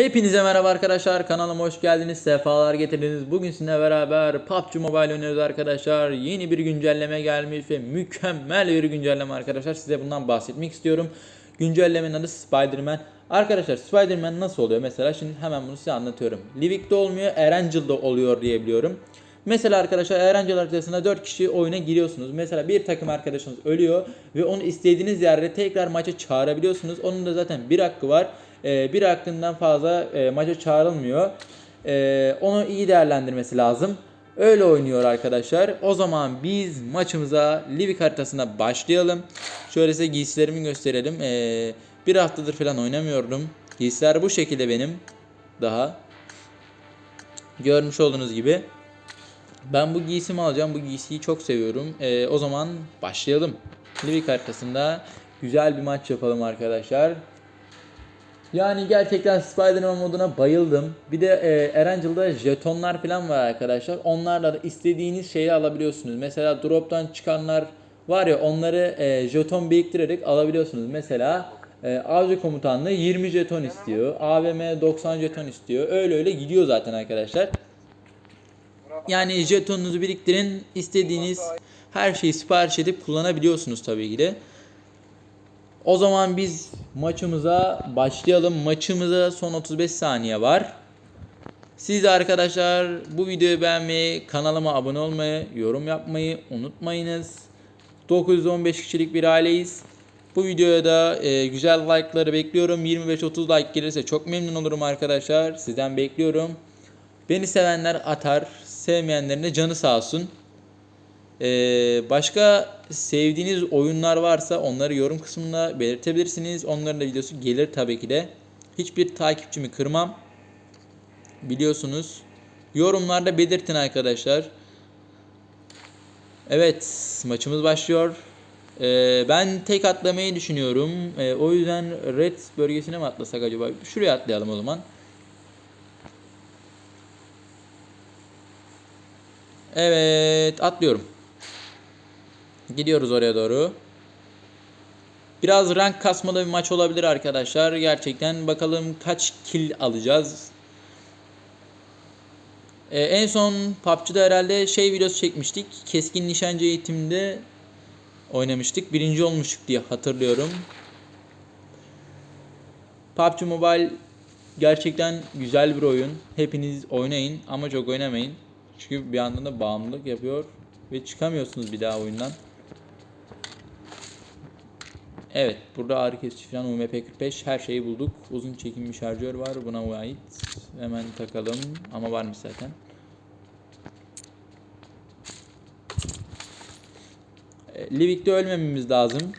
Hepinize merhaba arkadaşlar kanalıma hoş geldiniz sefalar getirdiniz. Bugün sizinle beraber PUBG Mobile oynuyoruz arkadaşlar. Yeni bir güncelleme gelmiş ve mükemmel bir güncelleme arkadaşlar. Size bundan bahsetmek istiyorum. Güncellemenin adı Spider-Man. Arkadaşlar Spider-Man nasıl oluyor? Mesela şimdi hemen bunu size anlatıyorum. Livik'te olmuyor Erangel'da oluyor diye biliyorum Mesela arkadaşlar Erangel haritasında 4 kişi oyuna giriyorsunuz. Mesela bir takım arkadaşınız ölüyor ve onu istediğiniz yerde tekrar maça çağırabiliyorsunuz. Onun da zaten bir hakkı var. Ee, bir hakkından fazla e, maça çağrılmıyor. Ee, onu iyi değerlendirmesi lazım. Öyle oynuyor arkadaşlar. O zaman biz maçımıza Livik haritasında başlayalım. Şöyle size giysilerimi gösterelim. Ee, bir haftadır falan oynamıyordum. Giysiler bu şekilde benim. Daha. Görmüş olduğunuz gibi. Ben bu giysimi alacağım. Bu giysiyi çok seviyorum. Ee, o zaman başlayalım. Livik haritasında güzel bir maç yapalım arkadaşlar. Yani gerçekten Spider-Man moduna bayıldım. Bir de e, Erangel'da jetonlar falan var arkadaşlar. Onlarla da istediğiniz şeyi alabiliyorsunuz. Mesela drop'tan çıkanlar var ya onları e, jeton biriktirerek alabiliyorsunuz. Mesela e, avcı komutanlığı 20 jeton istiyor. AVM 90 jeton istiyor. Öyle öyle gidiyor zaten arkadaşlar. Yani jetonunuzu biriktirin. istediğiniz her şeyi sipariş edip kullanabiliyorsunuz tabii ki de. O zaman biz maçımıza başlayalım. Maçımıza son 35 saniye var. Siz arkadaşlar bu videoyu beğenmeyi, kanalıma abone olmayı, yorum yapmayı unutmayınız. 915 kişilik bir aileyiz. Bu videoya da e, güzel like'ları bekliyorum. 25-30 like gelirse çok memnun olurum arkadaşlar. Sizden bekliyorum. Beni sevenler atar, sevmeyenlerin de canı sağ olsun. Ee, başka sevdiğiniz oyunlar varsa onları yorum kısmında belirtebilirsiniz. Onların da videosu gelir tabii ki de. Hiçbir takipçimi kırmam. Biliyorsunuz. Yorumlarda belirtin arkadaşlar. Evet maçımız başlıyor. Ee, ben tek atlamayı düşünüyorum. Ee, o yüzden red bölgesine mi atlasak acaba? Şuraya atlayalım o zaman. Evet atlıyorum. Gidiyoruz oraya doğru. Biraz rank kasmalı bir maç olabilir arkadaşlar. Gerçekten bakalım kaç kill alacağız. Ee, en son PUBG'da herhalde şey videosu çekmiştik. Keskin nişancı eğitiminde oynamıştık. Birinci olmuştuk diye hatırlıyorum. PUBG Mobile gerçekten güzel bir oyun. Hepiniz oynayın ama çok oynamayın. Çünkü bir yandan da bağımlılık yapıyor ve çıkamıyorsunuz bir daha oyundan. Evet, burada ağrı kesici falan UMP45 her şeyi bulduk. Uzun çekim bir şarjör var buna ait. Hemen takalım ama varmış zaten. E, Livik'te ölmememiz lazım.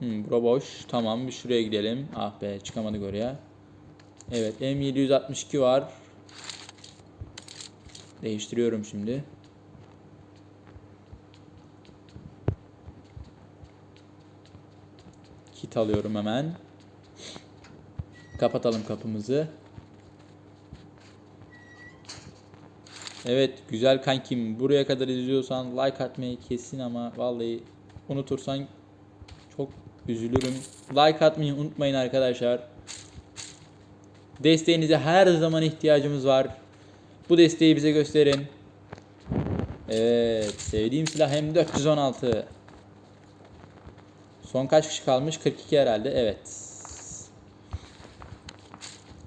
Hmm, bura boş. Tamam bir şuraya gidelim. Ah be çıkamadık oraya. Evet M762 var. Değiştiriyorum şimdi. Kit alıyorum hemen. Kapatalım kapımızı. Evet güzel kankim buraya kadar izliyorsan like atmayı kesin ama vallahi unutursan çok üzülürüm. Like atmayı unutmayın arkadaşlar. Desteğinize her zaman ihtiyacımız var. Bu desteği bize gösterin. Evet, sevdiğim silah M416. Son kaç kişi kalmış? 42 herhalde. Evet.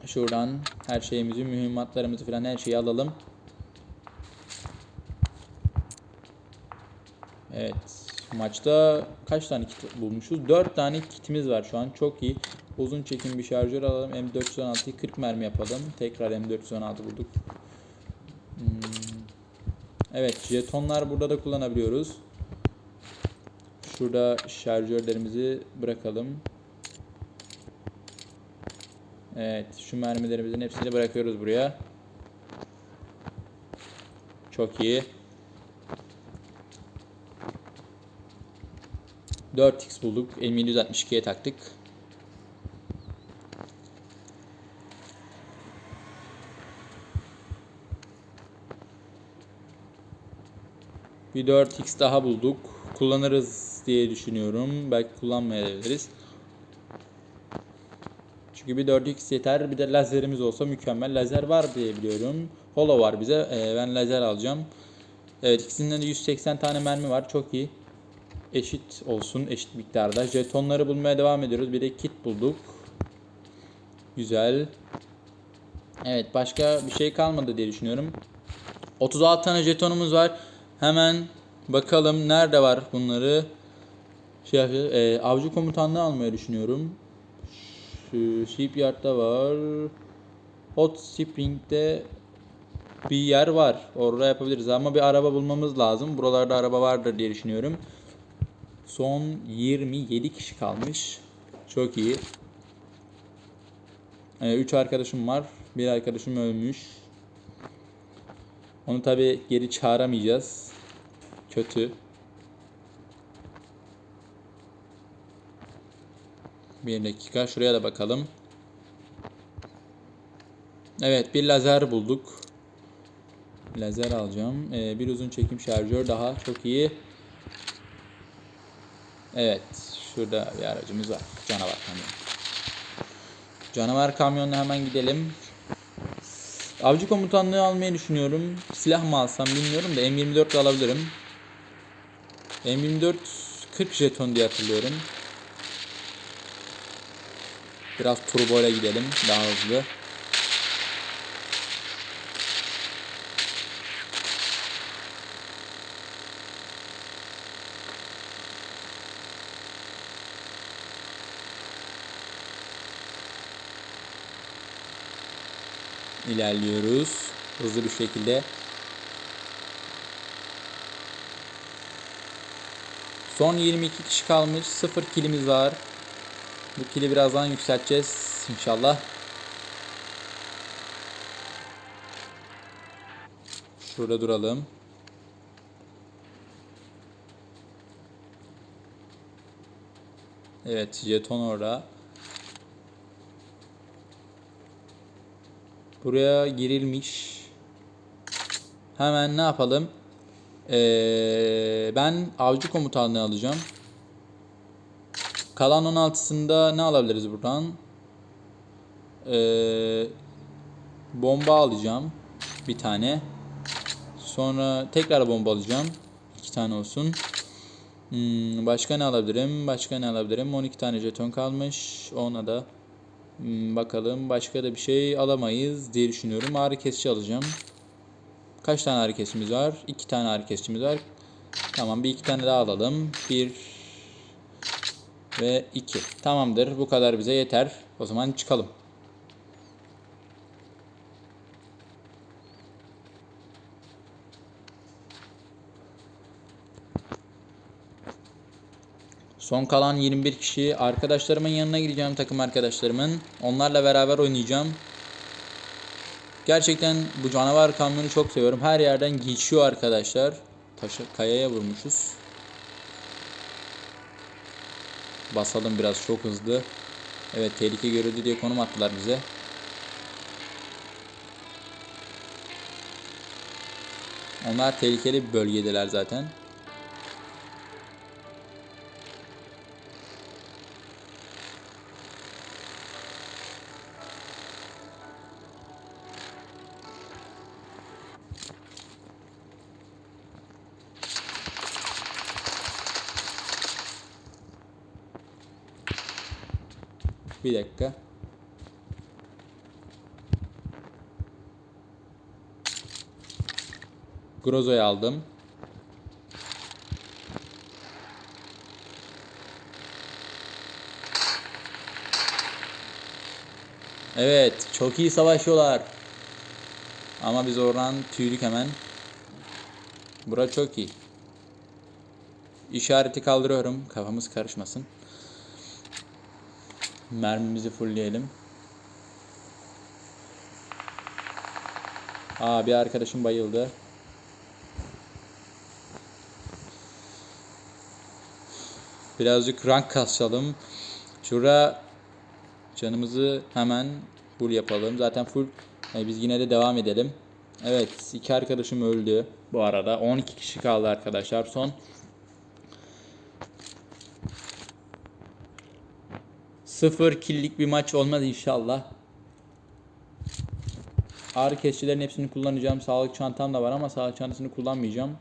Şuradan her şeyimizi, mühimmatlarımızı falan her şeyi alalım. Evet. Maçta kaç tane kit bulmuşuz? 4 tane kitimiz var şu an. Çok iyi. Uzun çekim bir şarjör alalım. M416'yı 40 mermi yapalım. Tekrar M416 bulduk. Hmm. Evet, jetonlar burada da kullanabiliyoruz. Şurada şarjörlerimizi bırakalım. Evet, şu mermilerimizin hepsini bırakıyoruz buraya. Çok iyi. 4x bulduk. 5762'ye taktık. Bir 4x daha bulduk. Kullanırız diye düşünüyorum. Belki kullanmayabiliriz. Çünkü bir 4x yeter. Bir de lazerimiz olsa mükemmel. Lazer var diye biliyorum. Holo var bize. Ee, ben lazer alacağım. Evet ikisinden de 180 tane mermi var. Çok iyi. Eşit olsun. Eşit miktarda. Jetonları bulmaya devam ediyoruz. Bir de kit bulduk. Güzel. Evet başka bir şey kalmadı diye düşünüyorum. 36 tane jetonumuz var. Hemen bakalım nerede var bunları. Şey. Ee, avcı komutanlığı almayı düşünüyorum. Şu shipyard'da var. Hot Spring'de bir yer var. Orada yapabiliriz ama bir araba bulmamız lazım. Buralarda araba vardır diye düşünüyorum. Son 27 kişi kalmış. Çok iyi. 3 arkadaşım var. Bir arkadaşım ölmüş. Onu tabi geri çağıramayacağız. Kötü. Bir dakika şuraya da bakalım. Evet bir lazer bulduk. Lazer alacağım. Ee, bir uzun çekim şarjör daha çok iyi. Evet şurada bir aracımız var. Canavar kamyon. Canavar kamyonuna hemen gidelim. Avcı komutanlığı almayı düşünüyorum. Silah mı alsam bilmiyorum da M24 de alabilirim. M24 40 jeton diye hatırlıyorum. Biraz turbo ile gidelim daha hızlı. İlerliyoruz hızlı bir şekilde. Son 22 kişi kalmış. 0 kilimiz var. Bu kili birazdan yükselteceğiz inşallah. Şurada duralım. Evet, jeton orada. Buraya girilmiş. Hemen ne yapalım? Ee, ben avcı komutanlığı alacağım. Kalan 16'sında ne alabiliriz buradan? Ee, bomba alacağım. Bir tane. Sonra tekrar bomba alacağım. İki tane olsun. Hmm, başka ne alabilirim? Başka ne alabilirim? 12 tane jeton kalmış. Ona da bakalım başka da bir şey alamayız diye düşünüyorum. Ağrı kesici alacağım. Kaç tane ağrı kesicimiz var? İki tane ağrı kesicimiz var. Tamam bir iki tane daha alalım. Bir ve iki. Tamamdır. Bu kadar bize yeter. O zaman çıkalım. Son kalan 21 kişi arkadaşlarımın yanına gideceğim takım arkadaşlarımın. Onlarla beraber oynayacağım. Gerçekten bu canavar kamyonu çok seviyorum. Her yerden geçiyor arkadaşlar. Taşı kayaya vurmuşuz. Basalım biraz çok hızlı. Evet tehlike görüldü diye konum attılar bize. Onlar tehlikeli bir bölgedeler zaten. Grozo'yu aldım. Evet, çok iyi savaşıyorlar. Ama biz oradan tüydük hemen. Bura çok iyi. İşareti kaldırıyorum. Kafamız karışmasın. Mermimizi fullleyelim. Aa bir arkadaşım bayıldı. Birazcık rank kasalım. Şurada canımızı hemen full yapalım. Zaten full. Yani biz yine de devam edelim. Evet iki arkadaşım öldü bu arada. 12 kişi kaldı arkadaşlar son. Sıfır killik bir maç olmaz inşallah. Ağrı kesicilerin hepsini kullanacağım. Sağlık çantam da var ama sağlık çantasını kullanmayacağım.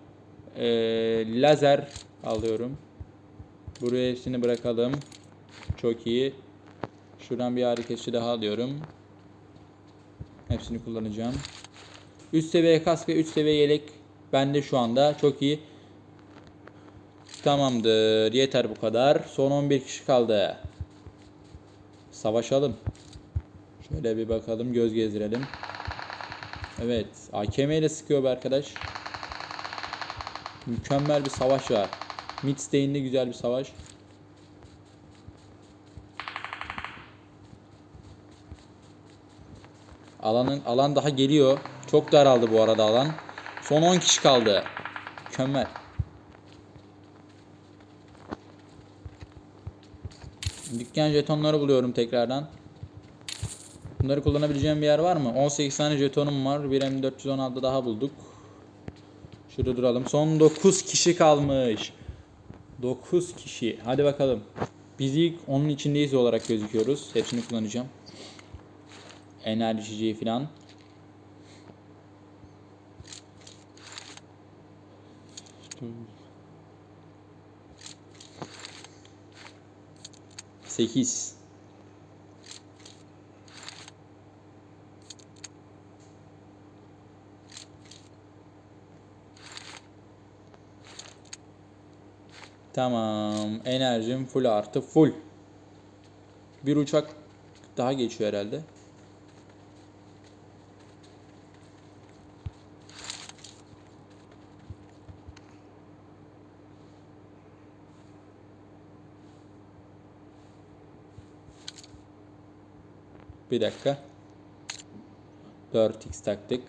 Ee, lazer alıyorum. Buraya hepsini bırakalım. Çok iyi. Şuradan bir kesici daha alıyorum. Hepsini kullanacağım. Üst seviye kask ve üst seviye yelek bende şu anda. Çok iyi. Tamamdır. Yeter bu kadar. Son 11 kişi kaldı. Savaşalım. Şöyle bir bakalım. Göz gezdirelim. Evet. AKM ile sıkıyor bu arkadaş. Mükemmel bir savaş var. Midstein'de güzel bir savaş. Alanın alan daha geliyor. Çok daraldı bu arada alan. Son 10 kişi kaldı. Mükemmel. Dükkan jetonları buluyorum tekrardan. Bunları kullanabileceğim bir yer var mı? 18 tane jetonum var. Bir M416 daha bulduk. Şurada duralım. Son 9 kişi kalmış. 9 kişi. Hadi bakalım. Biz ilk onun içindeyiz olarak gözüküyoruz. Hepsini kullanacağım. Enerjici falan. Sekiz. Tamam. Enerjim full artı full. Bir uçak daha geçiyor herhalde. Bir dakika. 4x taktık.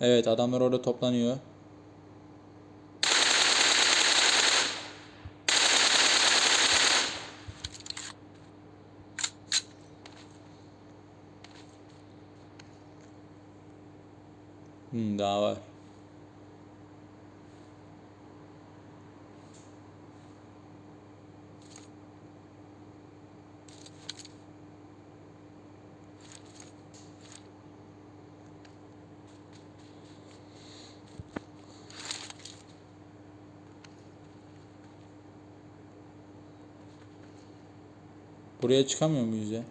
Evet adamlar orada toplanıyor. Hmm, daha var. Buraya çıkamıyor muyuz ya?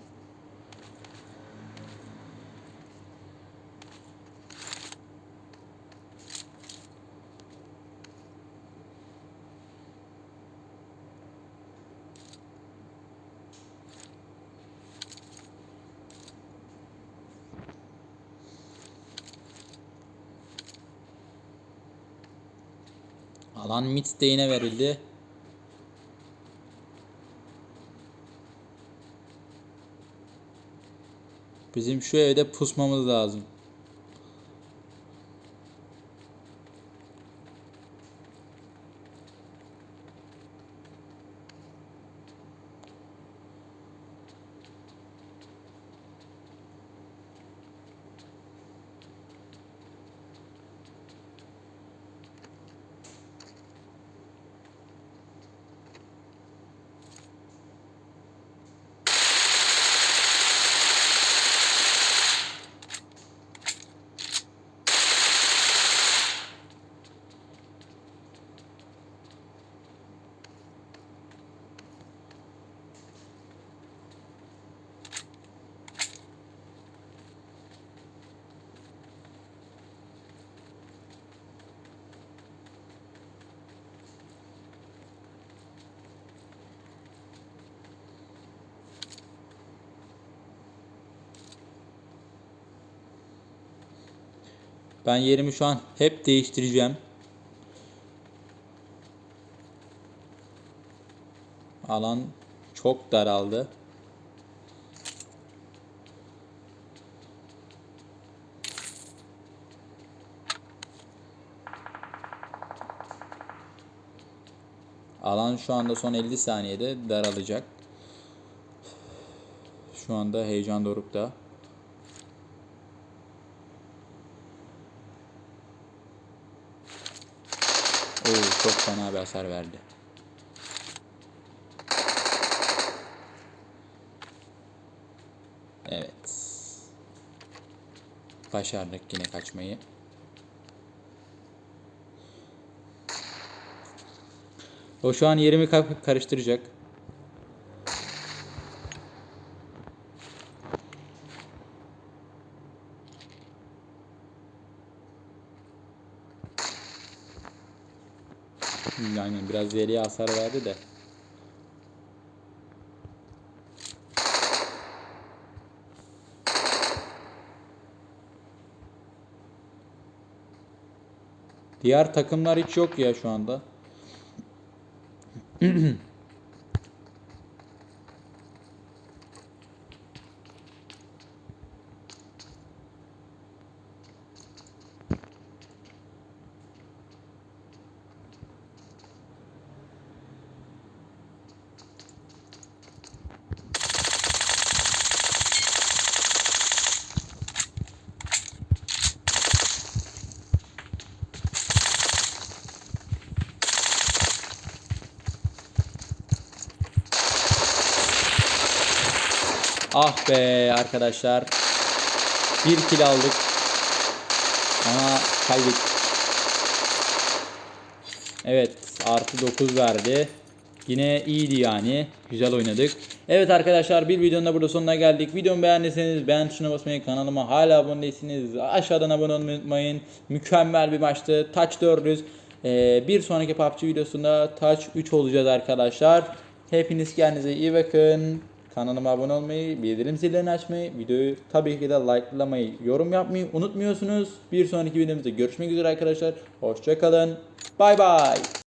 Alan Midstein'e verildi. Bizim şu evde pusmamız lazım. Ben yerimi şu an hep değiştireceğim. Alan çok daraldı. Alan şu anda son 50 saniyede daralacak. Şu anda heyecan dorukta. Çok fena bir hasar verdi. Evet. Başardık yine kaçmayı. O şu an yerimi ka- karıştıracak. Yani biraz deliye hasar verdi de. Diğer takımlar hiç yok ya şu anda. Ah be arkadaşlar. Bir kill aldık. Ama kaybettik. Evet artı 9 verdi. Yine iyiydi yani. Güzel oynadık. Evet arkadaşlar bir videonun da burada sonuna geldik. Videomu beğendiyseniz beğen tuşuna basmayı, kanalıma hala abone değilsiniz. Aşağıdan abone olmayı unutmayın. Mükemmel bir maçtı. Touch 400. Ee, bir sonraki PUBG videosunda Touch 3 olacağız arkadaşlar. Hepiniz kendinize iyi bakın. Kanalıma abone olmayı, bildirim zillerini açmayı, videoyu tabii ki de likelamayı, yorum yapmayı unutmuyorsunuz. Bir sonraki videomuzda görüşmek üzere arkadaşlar. Hoşçakalın. Bay bay.